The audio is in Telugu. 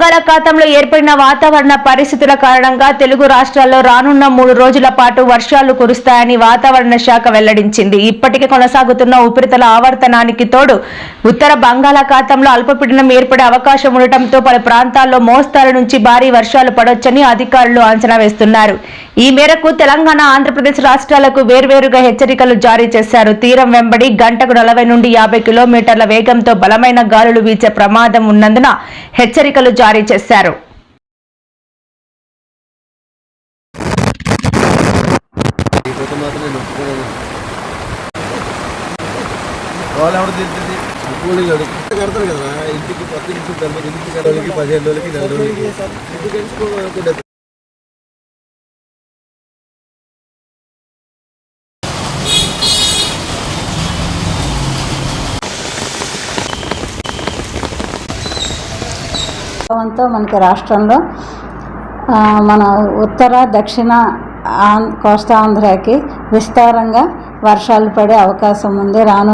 బంగాళాఖాతంలో ఏర్పడిన వాతావరణ పరిస్థితుల కారణంగా తెలుగు రాష్ట్రాల్లో రానున్న మూడు రోజుల పాటు వర్షాలు కురుస్తాయని వాతావరణ శాఖ వెల్లడించింది. ఇప్పటికే కొనసాగుతున్న ఉపరితల ఆవర్తనానికి తోడు ఉత్తర బంగాళాఖాతంలో అల్పపీడనం ఏర్పడే అవకాశం ఉండటంతో పలు ప్రాంతాల్లో మోస్తారు నుంచి భారీ వర్షాలు పడొచ్చని అధికారులు అంచనా వేస్తున్నారు. ఈ మేరకు తెలంగాణ ఆంధ్రప్రదేశ్ రాష్ట్రాలకు వేర్వేరుగా హెచ్చరికలు జారీ చేశారు. తీరం వెంబడి గంటకు నలభై నుండి యాభై కిలోమీటర్ల వేగంతో బలమైన గాలులు వీచే ప్రమాదం ఉన్నందున హెచ్చరికలు జారీ చేశారు. ఇంటికి పదిహేను రోజులకి నెల రోజులకి ప్రభావంతో మనకి రాష్ట్రంలో మన ఉత్తర దక్షిణ కోస్తాంధ్రకి విస్తారంగా వర్షాలు పడే అవకాశం ఉంది. రాను